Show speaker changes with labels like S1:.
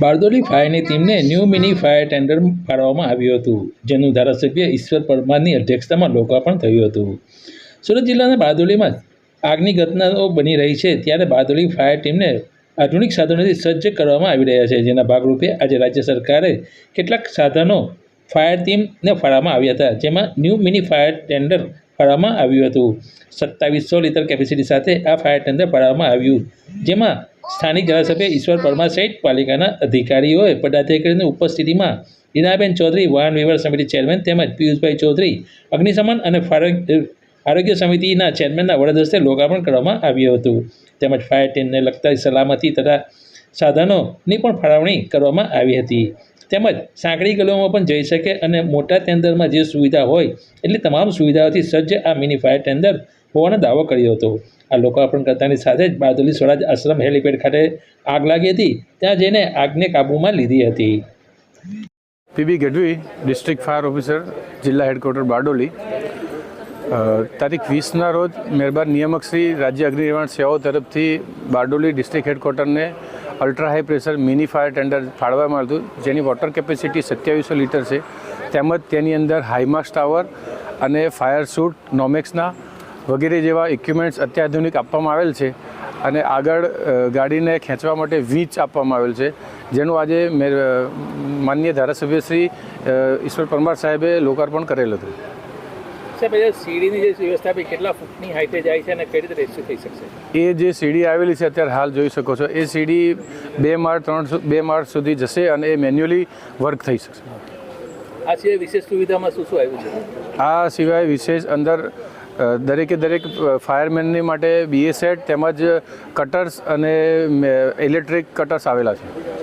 S1: બારડોલી ફાયરની ટીમને new mini fire tender ફાળવવામાં આવ્યું હતું, જેનું ધારાસભ્ય ઈશ્વર પરમારની અધ્યક્ષતામાં લોકાર્પણ થયું હતું. સુરત જિલ્લાના બારડોલીમાં આગની ઘટનાઓ બની રહી છે, ત્યારે બારડોલી ફાયર ટીમને આધુનિક સાધનોથી સજ્જ કરવામાં આવી રહ્યા છે, જેના ભાગરૂપે આજે રાજ્ય સરકારે કેટલાક સાધનો ફાયર ટીમને ફાળવવામાં આવ્યા હતા, જેમાં ન્યૂ મિની ફાયર ટેન્ડર ફાળવામાં આવ્યું હતું. સત્તાવીસો લીટર કેપેસિટી સાથે આ ફાયર ટેન્ડર ફાળવામાં આવ્યું, જેમાં સ્થાનિક ધારાસભ્ય ઈશ્વર પરમાર સહિત પાલિકાના અધિકારીઓએ પદાધિકારીની ઉપસ્થિતિમાં ઈનાબેન ચૌધરી, વાહન વ્યવહાર સમિતિ ચેરમેન તેમજ પિયુષભાઈ ચૌધરી, અગ્નિશમન અને આરોગ્ય સમિતિના ચેરમેનના વડા હસ્તે લોકાર્પણ કરવામાં આવ્યું હતું. તેમજ ફાયર ટીમને લગતા સલામતી તથા સાધનોની પણ ફાળવણી કરવામાં આવી હતી. તેમજ સાંકડી ગલીઓમાં પણ જઈ શકે અને મોટા ટેન્ડરમાં જે સુવિધા હોય, એટલી તમામ સુવિધાઓથી સજ્જ આ મિની ફાયર ટેન્ડર હોવાનો દાવો કર્યો હતો. આ લોકાર્પણ કરતાની સાથે જ બારદોલી સ્વરાજ આશ્રમ હેલિપેડ ખાતે આગ લાગી હતી, ત્યાં જઈને આગને કાબૂમાં લીધી હતી.
S2: P Gadhvi, district fire officer, જિલ્લા હેડક્વાર્ટર બારડોલી. તારીખ વીસના રોજ મહેરબાન નિયામક શ્રી રાજ્ય અગ્નિનિર્માણ સેવાઓ તરફથી Bardoli district હેડક્વાર્ટરને ultra high pressure mini fire tender ફાળવામાં આવ્યું જેની વોટર કેપેસિટી સત્યાવીસો લીટર છે. તેમજ તેની અંદર હાઈમાસ ટાવર અને ફાયર શૂટ નોમેક્સના વગેરે જેવા ઇક્વિપમેન્ટ્સ અત્યાધુનિક આપવામાં આવેલ છે અને આગળ ગાડીને ખેંચવા માટે વીચ આપવામાં આવેલ છે. જેનું આજે મેર માન્ય ધારાસભ્ય શ્રી ઈશ્વર પરમાર સાહેબે લોકાર્પણ કરેલ હતું.
S3: સાહેબ એ સીડીની જે વ્યવસ્થા કેટલા ફૂટની હાઈટે જાય છે અને કઈ રીતે રેસ્ક્યુ થઈ શકશે
S2: એ જે સીડી આવેલી છે અત્યારે હાલ જોઈ શકો છો. એ સીડી બે માળ ત્રણ બે માળ સુધી જશે અને એ મેન્યુઅલી વર્ક થઈ શકશે.
S3: આ સિવાય વિશેષ સુવિધામાં શું શું આવ્યું છે?
S2: આ સિવાય વિશેષ અંદર દરેકે દરેક ફાયરમેનની માટે બીએસેટ તેમજ કટર્સ અને ઇલેક્ટ્રિક કટર્સ આવેલા છે.